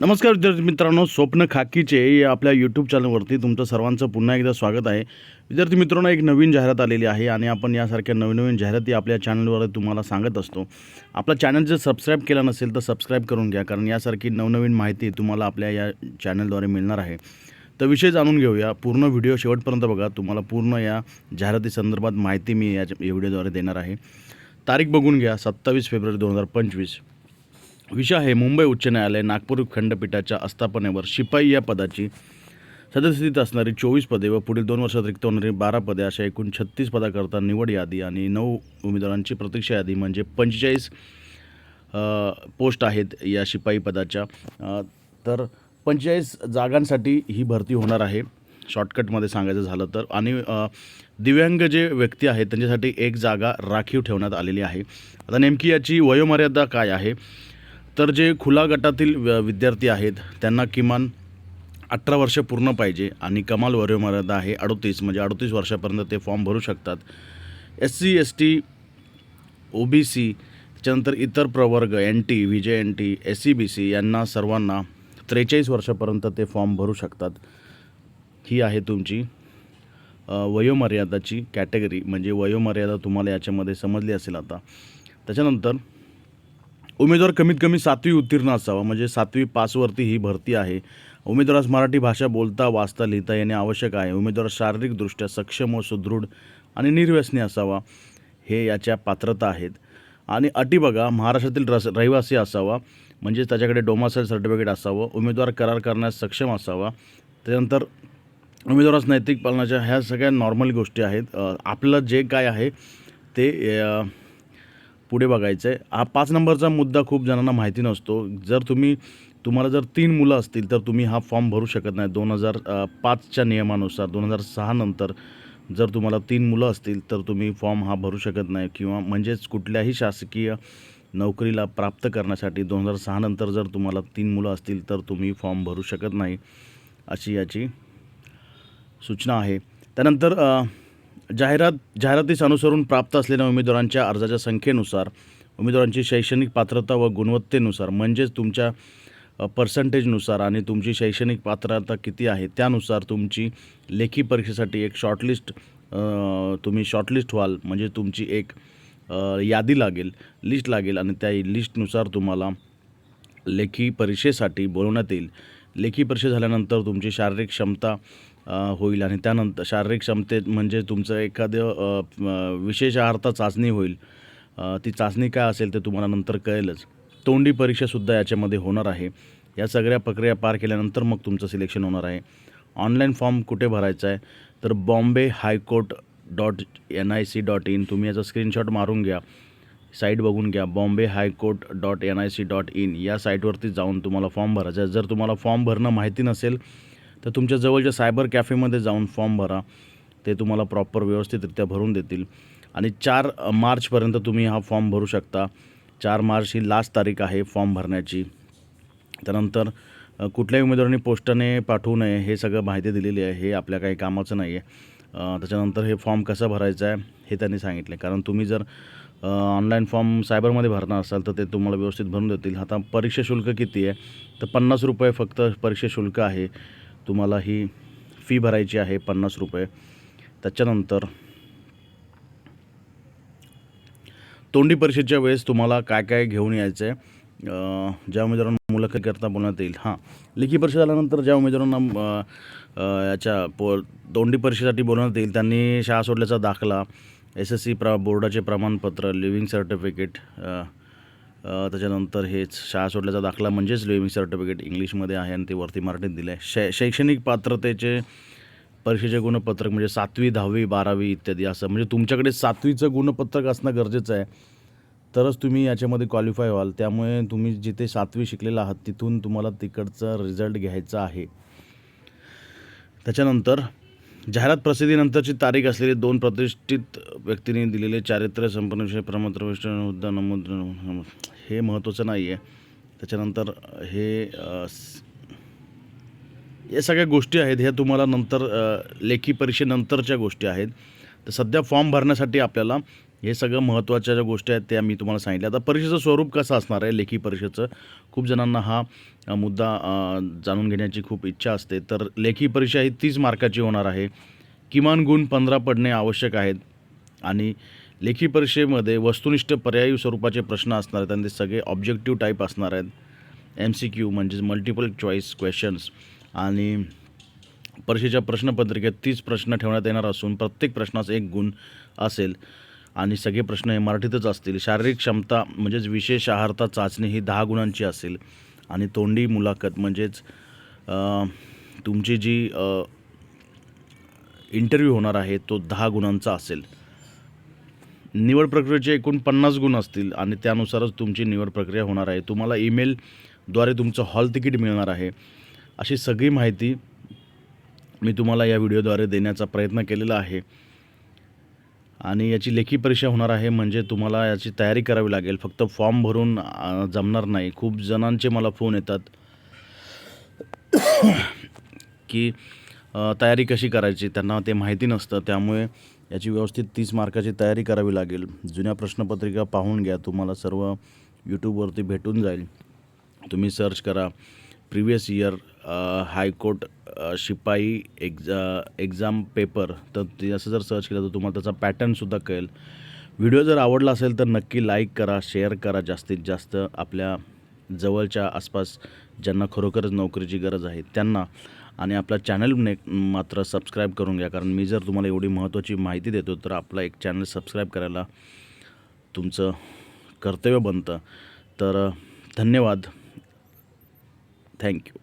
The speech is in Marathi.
नमस्कार विद्यार्थी मित्रांनो स्वप्न खाकीचे या आपल्या यूट्यूब चॅनलवरती तुमचं सर्वांचं पुन्हा एकदा स्वागत आहे. विद्यार्थी मित्रांनो एक नवीन जाहिरात आलेली आहे आणि आपण यासारख्या नवीन नवीन जाहिराती आपल्या चॅनलवर तुम्हाला सांगत असतो. आपला चॅनल जर सबस्क्राईब केला नसेल तर सबस्क्राईब करून घ्या कारण यासारखी नवनवीन माहिती तुम्हाला आपल्या या चॅनलद्वारे मिळणार आहे. तर विषय जाणून घेऊया. पूर्ण व्हिडिओ शेवटपर्यंत बघा. तुम्हाला पूर्ण या जाहिराती संदर्भात माहिती मी या या व्हिडिओद्वारे देणार आहे. तारीख बघून घ्या. सत्तावीस फेब्रुवारी दोन हजार पंचवीस. विषय आहे मुंबई उच्च न्यायालय नागपूर खंडपीठाच्या आस्थापनेवर शिपाई या पदाची सदस्यस्थित असणारी चोवीस पदे व पुढील दोन वर्षात रिक्त होणारी बारा पदे अशा एकूण छत्तीस पदाकरता निवड यादी आणि नऊ उमेदवारांची प्रतीक्षा यादी म्हणजे पंचेचाळीस पोस्ट आहेत या शिपाई पदाच्या. तर पंचेचाळीस जागांसाठी ही भरती होणार आहे. शॉर्टकटमध्ये सांगायचं झालं तर आणि दिव्यांग जे व्यक्ती आहेत त्यांच्यासाठी एक जागा राखीव ठेवण्यात आलेली आहे. आता नेमकी याची वयोमर्यादा काय आहे? तर जे खुला गटातील व- विद्यार्थी आहेत त्यांना किमान अठरा वर्ष पूर्ण पाहिजे आणि कमाल वयोमर्यादा आहे अडोतीस म्हणजे अडोतीस वर्षापर्यंत ते फॉर्म भरू शकतात. S C S T O B C त्याच्यानंतर इतर प्रवर्ग N T V J N T S B C C यांना सर्वांना त्रेचाळीस वर्षापर्यंत ते फॉर्म भरू शकतात. ही आहे तुमची वयोमर्यादाची कॅटेगरी म्हणजे वयोमर्यादा तुम्हाला याच्यामध्ये समजली असेल आता. त्याच्यानंतर उमेदवार कमीत कमी सातवी उत्तीर्ण असावा म्हणजे सातवी पासवरती ही भरती आहे. उमेदवारास मराठी भाषा बोलता वाचता लिहिता येणे आवश्यक आहे. उमेदवार शारीरिकदृष्ट्या सक्षम व सुदृढ आणि निर्व्यसनी असावा हे याच्या पात्रता आहेत. आणि अटी बघा महाराष्ट्रातील रस रहिवासी असावा म्हणजे त्याच्याकडे डोमासाईल सर्टिफिकेट असावं उमेदवार करार करण्यास सक्षम असावा त्यानंतर उमेदवारास नैतिक पालनाच्या ह्या सगळ्या नॉर्मल गोष्टी आहेत. आपलं जे काय आहे ते पुढे बघायचं आहे हा पाच नंबरचा मुद्दा खूप जणांना माहिती नसतो. जर तुम्ही तुम्हाला जर तीन मुलं असतील तर तुम्ही हा फॉर्म भरू शकत नाही. दोन हजार पाचच्या नियमानुसार दोन हजार सहा नंतर जर तुम्हाला तीन मुलं असतील तर तुम्ही फॉर्म हा भरू शकत नाही. किंवा म्हणजेच कुठल्याही शासकीय नोकरीला प्राप्त करण्यासाठी दोन हजार सहा नंतर जर तुम्हाला तीन मुलं असतील तर तुम्ही फॉर्म भरू शकत नाही अशी याची सूचना आहे. त्यानंतर जाहिरात जाहिरातीस अनुसरून प्राप्त असलेल्या उमेदवारांच्या अर्जाच्या संख्येनुसार उमेदवारांची शैक्षणिक पात्रता व गुणवत्तेनुसार म्हणजेच तुमच्या पर्सेंटेजनुसार आणि तुमची शैक्षणिक पात्रता किती आहे त्यानुसार तुमची लेखी परीक्षेसाठी एक शॉर्टलिस्ट तुम्ही शॉर्टलिस्ट व्हाल म्हणजे तुमची एक यादी लागेल लिस्ट लागेल आणि त्या लिस्टनुसार तुम्हाला लेखी परीक्षेसाठी बोलवण्यात येईल. लेखी परीक्षा झाल्यानंतर तुमची शारीरिक क्षमता होईल आणि त्यानंतर शारीरिक क्षमतेत म्हणजे तुमचं एखादं विशेष म, चाचणी होईल. ती चाचणी काय असेल ते तुम्हाला नंतर कळेलच. तोंडी परीक्षासुद्धा याच्यामध्ये होणार आहे. या सगळ्या प्रक्रिया पार केल्यानंतर मग तुमचं सिलेक्शन होणार आहे. ऑनलाईन फॉर्म कुठे भरायचा आहे? तर Bombay high court dot N I C dot in. तुम्ही याचा स्क्रीनशॉट मारून घ्या. साईट बघून घ्या. Bombay high court dot N I C dot in. या साईटवरती जाऊन तुम्हाला फॉर्म भरायचा आहे. जर तुम्हाला फॉर्म भरणं माहिती नसेल तर तुमच्या जवळच्या सायबर कॅफेमध्ये जाऊन फॉर्म भरा. ते तुम्हाला प्रॉपर व्यवस्थितरित्या भरून देतील. आणि चार मार्चपर्यंत तुम्ही हा फॉर्म भरू शकता. चार मार्च ही लास्ट तारीख आहे फॉर्म भरण्याची. त्यानंतर कुठल्याही उमेदवारांनी पोस्टाने पाठवू नये हे सगळं माहिती दिलेली आहे. हे आपल्या काही कामाचं नाही आहे त्याच्यानंतर हे फॉर्म कसं भरायचं आहे हे त्यांनी सांगितलं कारण तुम्ही जर ऑनलाईन फॉर्म सायबरमध्ये भरणार असाल तर ते तुम्हाला व्यवस्थित भरून देतील. आता परीक्षा शुल्क किती आहे? तर पन्नास रुपये फक्त परीक्षा शुल्क आहे. तुम्हाला ही फी भरायची आहे पन्नास रुपये. त्याच्यानंतर तोंडी परीक्षेच्या वेळेस तुम्हाला काय काय घेऊन यायचं आहे ज्या उमेदवारांना मुलाखत करता बोलण्यात येईल. हां लेखी परीक्षा झाल्यानंतर ज्या उमेदवारांना याच्या पो तोंडी परीक्षेसाठी बोलवण्यात येईल त्यांनी शाळा सोडल्याचा दाखला एस एस सी प्र बोर्डाचे प्रमाणपत्र लिव्हिंग सर्टिफिकेट त्याच्यानंतर हेच शाळा सोडल्याचा दाखला म्हणजेच लिव्हिंग सर्टिफिकेट इंग्लिशमध्ये आहे आणि ते वरती मराठीत दिलं आहे शै शैक्षणिक पात्रतेचे परीक्षेचे गुणपत्रक म्हणजे सातवी दहावी बारावी इत्यादी असं. म्हणजे तुमच्याकडे सातवीचं गुणपत्रक असणं गरजेचं आहे. तरच तुम्ही याच्यामध्ये क्वालिफाय व्हाल. त्यामुळे तुम्ही जिथे सातवी शिकलेला आहात तिथून तुम्हाला तिकडचा रिझल्ट घ्यायचा आहे. त्याच्यानंतर जाहिरात प्रसिद्धीनंतरची तारीख असलेली दोन प्रतिष्ठित व्यक्तींनी दिलेले चारित्र्य संपन्न विषय प्रमाणपत्र मुद्दा नमूद हे महत्त्वाचं नाही आहे त्याच्यानंतर हे या सगळ्या गोष्टी आहेत ह्या तुम्हाला नंतर लेखी परीक्षेनंतरच्या गोष्टी आहेत. तर सध्या फॉर्म भरण्यासाठी आपल्याला हे सगळं महत्त्वाच्या ज्या गोष्टी आहेत त्या मी तुम्हाला सांगितल्या. आता परीक्षेचं स्वरूप कसं असणार आहे लेखी परीक्षेचं? खूप जणांना हा मुद्दा जाणून घेण्याची खूप इच्छा असते. तर लेखी परीक्षा ही तीस मार्काची होणार आहे. किमान गुण पंधरा पडणे आवश्यक आहेत. आणि लेखी परीक्षेमध्ये वस्तुनिष्ठ पर्यायी स्वरूपाचे प्रश्न असणार आहेत आणि ते सगळे ऑब्जेक्टिव्ह टाईप असणार आहेत. एम सी क्यू म्हणजेच मल्टिपल चॉईस क्वेश्चन्स आणि परीक्षेच्या प्रश्नपत्रिकेत तीस प्रश्न ठेवण्यात येणार असून प्रत्येक प्रश्नास एक गुण असेल. आणि सगळे प्रश्न हे मराठीतच असतील. शारीरिक क्षमता म्हणजेच विशेष आहारता चाचणी ही दहा गुणांची असेल. आणि तोंडी मुलाखत म्हणजेच तुमची जी इंटरव्ह्यू होणार आहे तो दहा गुणांचा असेल. निवड प्रक्रियेचे एकूण पन्नास गुण असतील आणि त्यानुसारच तुमची निवड प्रक्रिया होणार आहे. तुम्हाला ईमेलद्वारे तुमचं हॉल तिकीट मिळणार आहे. अशी सगळी माहिती मी तुम्हाला या व्हिडिओद्वारे देण्याचा प्रयत्न केलेला आहे. आणि याची लेखी परीक्षा होणार आहे. म्हणजे तुम्हाला याची तयारी करावी लागेल. फक्त फॉर्म भरून जमणार नाही. खूप जणांचे मला फोन येतात की तयारी कशी करायची? त्यांना ते माहिती नसतं. त्यामुळे याची व्यवस्थित तीस मार्काची तयारी करावी लागेल. जुन्या प्रश्नपत्रिका पाहून घ्या. तुम्हाला सर्व यूट्यूबवरती भेटून जाईल. तुम्ही सर्च करा. प्रिवियस इयर हायकोर्ट शिपाई एक्झा एक्झाम पेपर तर ते असं जर सर्च केलं तर तुम्हाला त्याचा पॅटर्नसुद्धा कळेल. व्हिडिओ जर आवडला असेल तर नक्की लाईक करा शेअर करा जास्तीत जास्त. आपल्या जवळच्या आसपास ज्यांना खरोखरच नोकरीची गरज आहे त्यांना. आणि आपल्या चॅनलने मात्र सबस्क्राईब करून घ्या कारण मी जर तुम्हाला एवढी महत्त्वाची माहिती देतो तर आपला एक चॅनल सबस्क्राईब करायला तुमचं कर्तव्य बनतं. तर धन्यवाद. Thank you